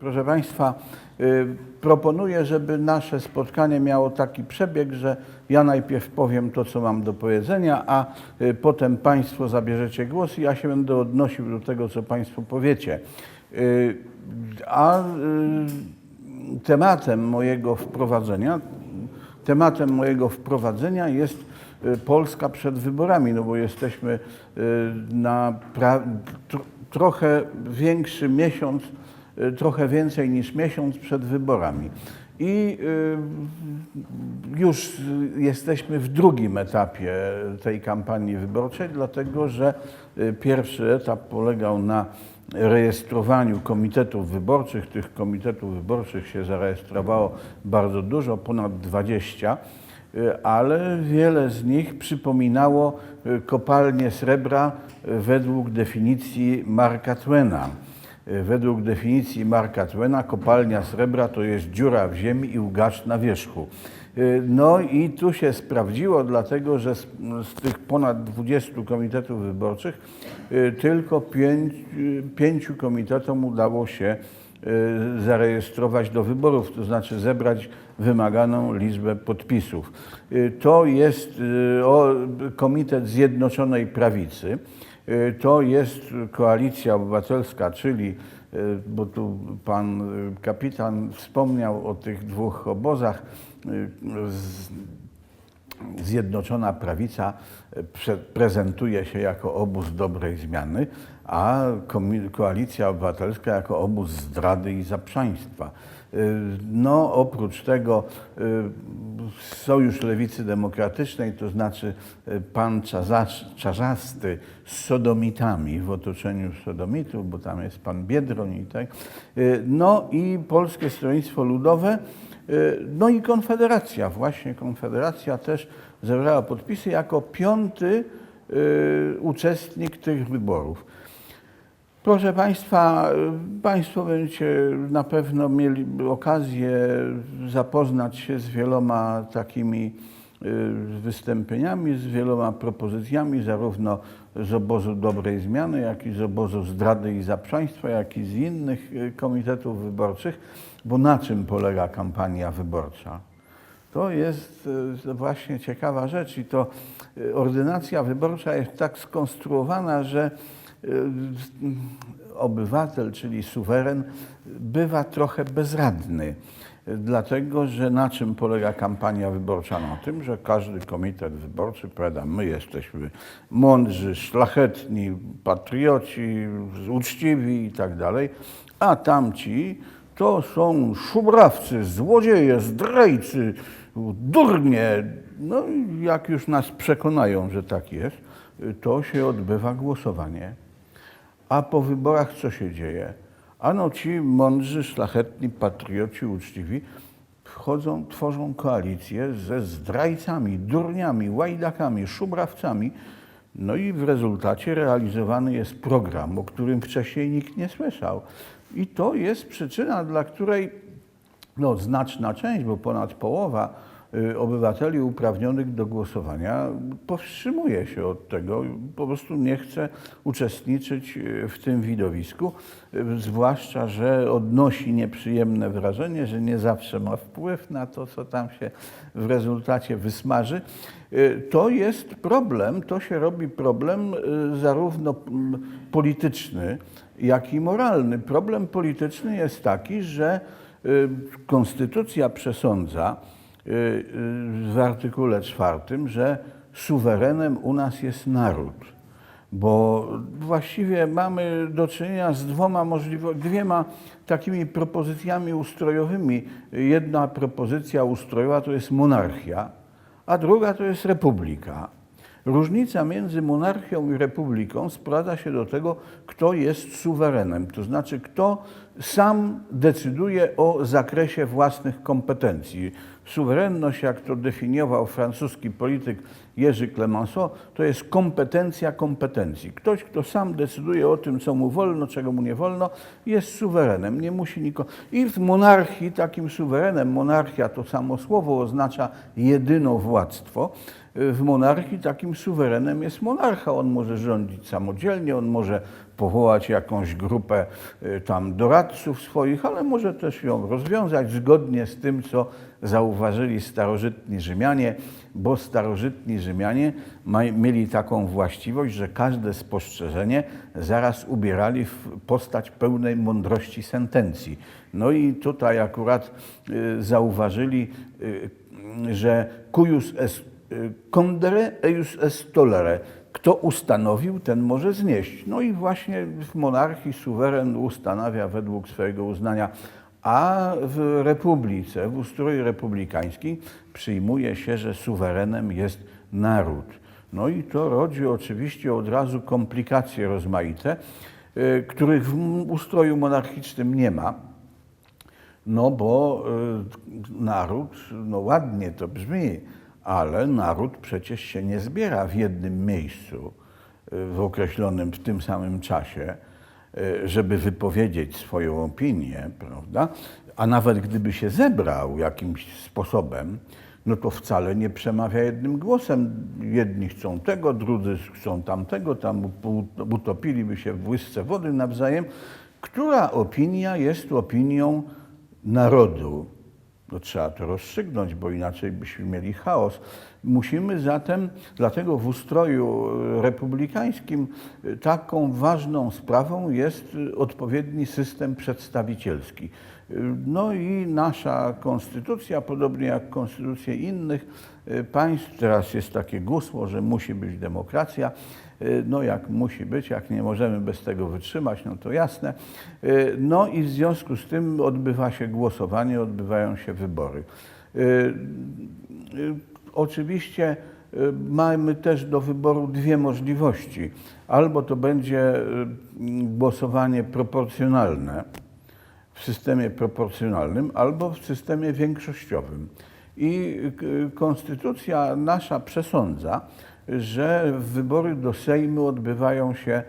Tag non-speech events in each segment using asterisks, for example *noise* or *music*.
Proszę Państwa, y, proponuję, żeby nasze spotkanie miało taki przebieg, że ja najpierw powiem to, co mam do powiedzenia, a y, potem Państwo zabierzecie głos i ja się będę odnosił do tego, co Państwo powiecie. Y, A tematem mojego wprowadzenia, tematem mojego wprowadzenia jest Polska przed wyborami, no bo jesteśmy na trochę większy miesiąc, trochę więcej niż miesiąc przed wyborami. I y, już jesteśmy w drugim etapie tej kampanii wyborczej, dlatego że y, pierwszy etap polegał na rejestrowaniu komitetów wyborczych. Tych komitetów wyborczych się zarejestrowało bardzo dużo, ponad 20, y, ale wiele z nich przypominało y, kopalnię srebra y, według definicji Marka Twena. Y, Według definicji Marka Twena kopalnia srebra to jest dziura w ziemi i łgacz na wierzchu. Y, No i tu się sprawdziło, dlatego że z, z tych ponad 20 komitetów wyborczych y, tylko pięć, pięciu komitetom udało się zarejestrować do wyborów, to znaczy zebrać wymaganą liczbę podpisów. To jest Komitet Zjednoczonej Prawicy. Y, To jest Koalicja Obywatelska, czyli, y, bo tu pan y, kapitan wspomniał o tych dwóch obozach, Zjednoczona Prawica prezentuje się jako obóz dobrej zmiany, a Koalicja Obywatelska jako obóz zdrady i zaprzaństwa. Y, No, oprócz tego y, Sojusz Lewicy Demokratycznej, to znaczy y, pan Czarza- Czarzasty z sodomitami w otoczeniu sodomitów, bo tam jest pan Biedroń i tak. No i Polskie Stronnictwo Ludowe, no i Konfederacja, właśnie Konfederacja też zebrała podpisy jako piąty uczestnik tych wyborów. Proszę Państwa, Państwo będziecie na pewno mieli okazję zapoznać się z wieloma takimi y, wystąpieniami, z wieloma propozycjami, zarówno z obozu dobrej zmiany, jak i z obozu zdrady i zaprzaństwa, jak i z innych y, komitetów wyborczych, bo na czym polega kampania wyborcza? To jest y, właśnie ciekawa rzecz i to ordynacja wyborcza jest tak skonstruowana, że obywatel, czyli suweren, bywa trochę bezradny. Y, Dlatego, że na czym polega kampania wyborcza? Na tym, że każdy komitet wyborczy powiada, my jesteśmy mądrzy, szlachetni, patrioci, uczciwi i tak dalej, a tamci to są szubrawcy, złodzieje, zdrajcy, durnie. No i jak już nas przekonają, że tak jest, to się odbywa głosowanie. A po wyborach co się dzieje? Ano ci mądrzy, szlachetni, patrioci, uczciwi wchodzą, tworzą koalicję ze zdrajcami, durniami, łajdakami, szubrawcami. No i w rezultacie realizowany jest program, o którym wcześniej nikt nie słyszał. I to jest przyczyna, dla której no, znaczna część, bo ponad połowa obywateli uprawnionych do głosowania powstrzymuje się od tego, po prostu nie chce uczestniczyć y, w tym widowisku, y, zwłaszcza, że odnosi nieprzyjemne wrażenie, że nie zawsze ma wpływ na to, co tam się w rezultacie wysmaży. Y, To jest problem, to się robi problem y, zarówno polityczny, jak i moralny. Problem polityczny jest taki, że y, Konstytucja przesądza y, y, w artykule czwartym, że suwerenem u nas jest naród. Bo właściwie mamy do czynienia z dwoma dwiema takimi propozycjami ustrojowymi. Jedna propozycja ustrojowa to jest monarchia, a druga to jest republika. Różnica między monarchią i republiką sprowadza się do tego, kto jest suwerenem, to znaczy kto sam decyduje o zakresie własnych kompetencji. Suwerenność, jak to definiował francuski polityk Jerzy Clemenceau, to jest kompetencja kompetencji. Ktoś, kto sam decyduje o tym, co mu wolno, czego mu nie wolno, jest suwerenem, nie musi nikogo. I w monarchii takim suwerenem, monarchia to samo słowo oznacza jedynowładztwo, w monarchii takim suwerenem jest monarcha. On może rządzić samodzielnie, on może powołać jakąś grupę y, tam doradców swoich, ale może też ją rozwiązać zgodnie z tym, co zauważyli starożytni Rzymianie, bo starożytni Rzymianie mieli taką właściwość, że każde spostrzeżenie zaraz ubierali w postać pełnej mądrości sentencji. No i tutaj akurat y, zauważyli, y, że cuius est condere eius est tolere. Kto ustanowił, ten może znieść. No i właśnie w monarchii suweren ustanawia według swojego uznania, a w republice, w ustroju republikańskim przyjmuje się, że suwerenem jest naród. No i to rodzi oczywiście od razu komplikacje rozmaite, y, których w ustroju monarchicznym nie ma. No bo y, naród, no ładnie to brzmi, ale naród przecież się nie zbiera w jednym miejscu y, w określonym w tym samym czasie, y, żeby wypowiedzieć swoją opinię, prawda? A nawet gdyby się zebrał jakimś sposobem, no to wcale nie przemawia jednym głosem. Jedni chcą tego, drudzy chcą tamtego, tam utopiliby się w łysce wody nawzajem. Która opinia jest opinią narodu? No, trzeba to rozstrzygnąć, bo inaczej byśmy mieli chaos. Musimy zatem, dlatego w ustroju e, republikańskim e, taką ważną sprawą jest e, odpowiedni system przedstawicielski. No i nasza konstytucja, podobnie jak konstytucje innych państw, teraz jest takie gusło, że musi być demokracja. E, No jak musi być, jak nie możemy bez tego wytrzymać, no to jasne. E, No i w związku z tym odbywa się głosowanie, odbywają się wybory. E, Oczywiście mamy też do wyboru dwie możliwości. Albo to będzie głosowanie proporcjonalne w systemie proporcjonalnym, albo w systemie większościowym. I konstytucja nasza przesądza, że wybory do Sejmu odbywają się e,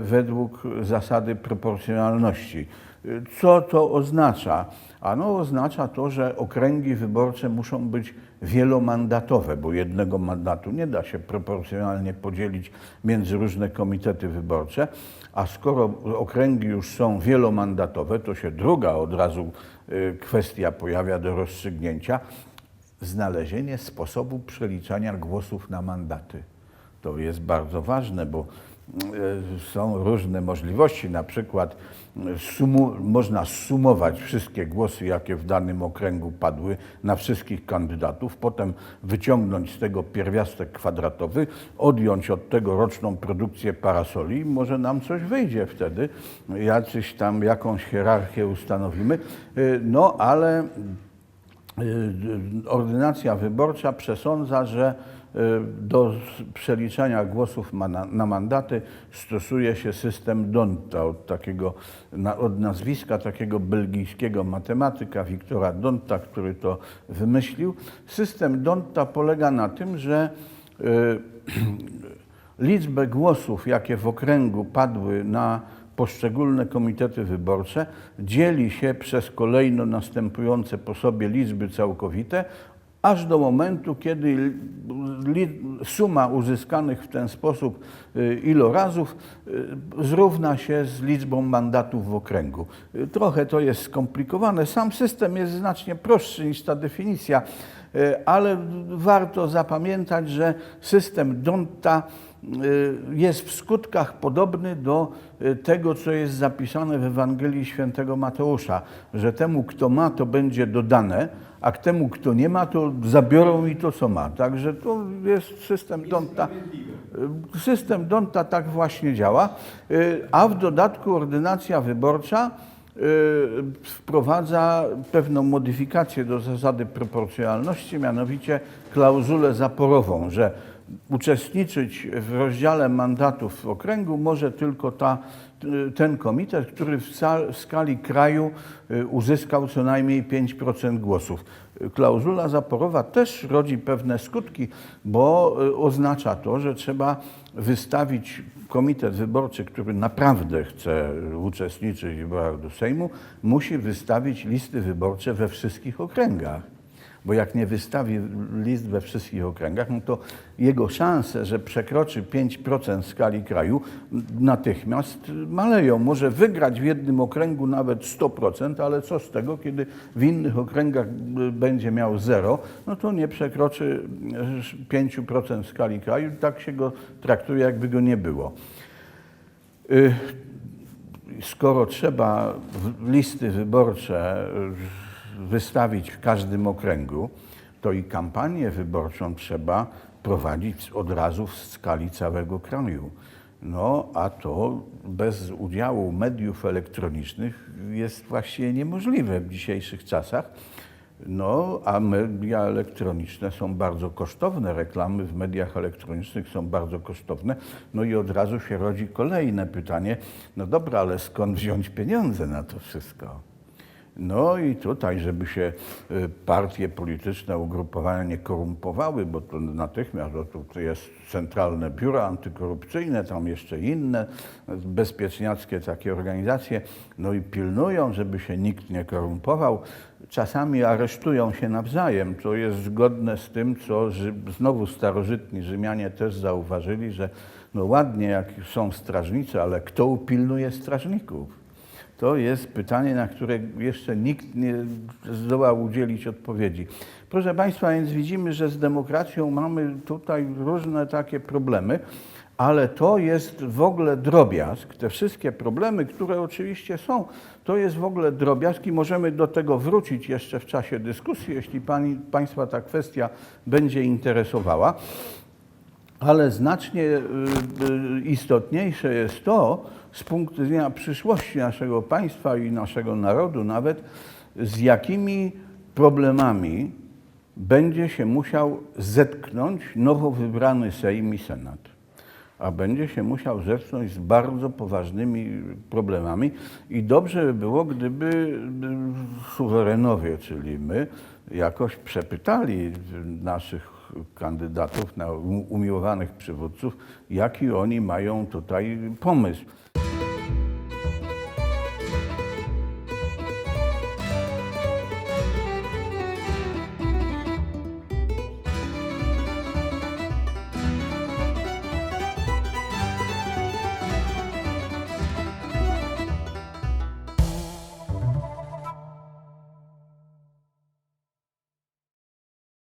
według zasady proporcjonalności. E, Co to oznacza? Ano oznacza to, że okręgi wyborcze muszą być wielomandatowe, bo jednego mandatu nie da się proporcjonalnie podzielić między różne komitety wyborcze, a skoro okręgi już są wielomandatowe, to się druga od razu y, kwestia pojawia do rozstrzygnięcia, znalezienie sposobu przeliczania głosów na mandaty. To jest bardzo ważne, bo e, są różne możliwości. Na przykład e, sumu, można sumować wszystkie głosy, jakie w danym okręgu padły na wszystkich kandydatów, potem wyciągnąć z tego pierwiastek kwadratowy, odjąć od tego roczną produkcję parasoli i może nam coś wyjdzie wtedy. Jacyś tam jakąś hierarchię ustanowimy. E, No ale Ordynacja wyborcza przesądza, że y, do przeliczania głosów na, mandaty stosuje się system Donta, od, takiego, od nazwiska takiego belgijskiego matematyka Wiktora Donta, który to wymyślił. System Donta polega na tym, że y, *clears throat* liczbę głosów, jakie w okręgu padły na poszczególne komitety wyborcze, dzieli się przez kolejno następujące po sobie liczby całkowite, aż do momentu, kiedy suma uzyskanych w ten sposób y, ilorazów y, zrówna się z liczbą mandatów w okręgu. Y, Trochę to jest skomplikowane. Sam system jest znacznie prostszy niż ta definicja, ale warto zapamiętać, że system Donta jest w skutkach podobny do y, tego, co jest zapisane w Ewangelii Świętego Mateusza, że temu, kto ma, to będzie dodane, a temu, kto nie ma, to zabiorą i to, co ma. Także to jest system Donta. Y, System Donta tak właśnie działa, y, a w dodatku ordynacja wyborcza y, wprowadza pewną modyfikację do zasady proporcjonalności, mianowicie klauzulę zaporową, że uczestniczyć w rozdziale mandatów w okręgu może tylko ta, ten komitet, który w, ca- w skali kraju y, uzyskał co najmniej 5% głosów. Klauzula zaporowa też rodzi pewne skutki, bo y, oznacza to, że trzeba wystawić komitet wyborczy, który naprawdę chce uczestniczyć w wyborach do Sejmu, musi wystawić listy wyborcze we wszystkich okręgach bo jak nie wystawi list we wszystkich okręgach, no to jego szanse, że przekroczy 5% skali kraju, natychmiast maleją. Może wygrać w jednym okręgu nawet 100%, ale co z tego, kiedy w innych okręgach y, będzie miał zero, no to nie przekroczy y, 5% skali kraju. Tak się go traktuje, jakby go nie było. Y, Skoro trzeba listy wyborcze y, wystawić w każdym okręgu, to i kampanię wyborczą trzeba prowadzić od razu w skali całego kraju. No, a to bez udziału mediów elektronicznych jest właściwie niemożliwe w dzisiejszych czasach. No, a media elektroniczne są bardzo kosztowne, reklamy w mediach elektronicznych są bardzo kosztowne. No i od razu się rodzi kolejne pytanie, no dobra, ale skąd wziąć pieniądze na to wszystko? No i tutaj, żeby się y, partie polityczne, ugrupowania nie korumpowały, bo to natychmiast, tu jest Centralne Biuro Antykorupcyjne, tam jeszcze inne bezpieczniackie takie organizacje, no i pilnują, żeby się nikt nie korumpował. Czasami aresztują się nawzajem. To jest zgodne z tym, co znowu starożytni Rzymianie też zauważyli, że no ładnie jak są strażnicy, ale kto upilnuje strażników? To jest pytanie, na które jeszcze nikt nie zdołał udzielić odpowiedzi. Proszę Państwa, więc widzimy, że z demokracją mamy tutaj różne takie problemy, ale to jest w ogóle drobiazg. Te wszystkie problemy, które oczywiście są, to jest w ogóle drobiazg i możemy do tego wrócić jeszcze w czasie dyskusji, jeśli pani, Państwa ta kwestia będzie interesowała. Ale znacznie y, y, istotniejsze jest to, z punktu widzenia przyszłości naszego państwa i naszego narodu nawet, z jakimi problemami będzie się musiał zetknąć nowo wybrany Sejm i Senat. A będzie się musiał zetknąć z bardzo poważnymi problemami i dobrze by było, gdyby y, suwerenowie, czyli my, jakoś przepytali naszych kandydatów na umiłowanych przywódców, jaki oni mają tutaj pomysł.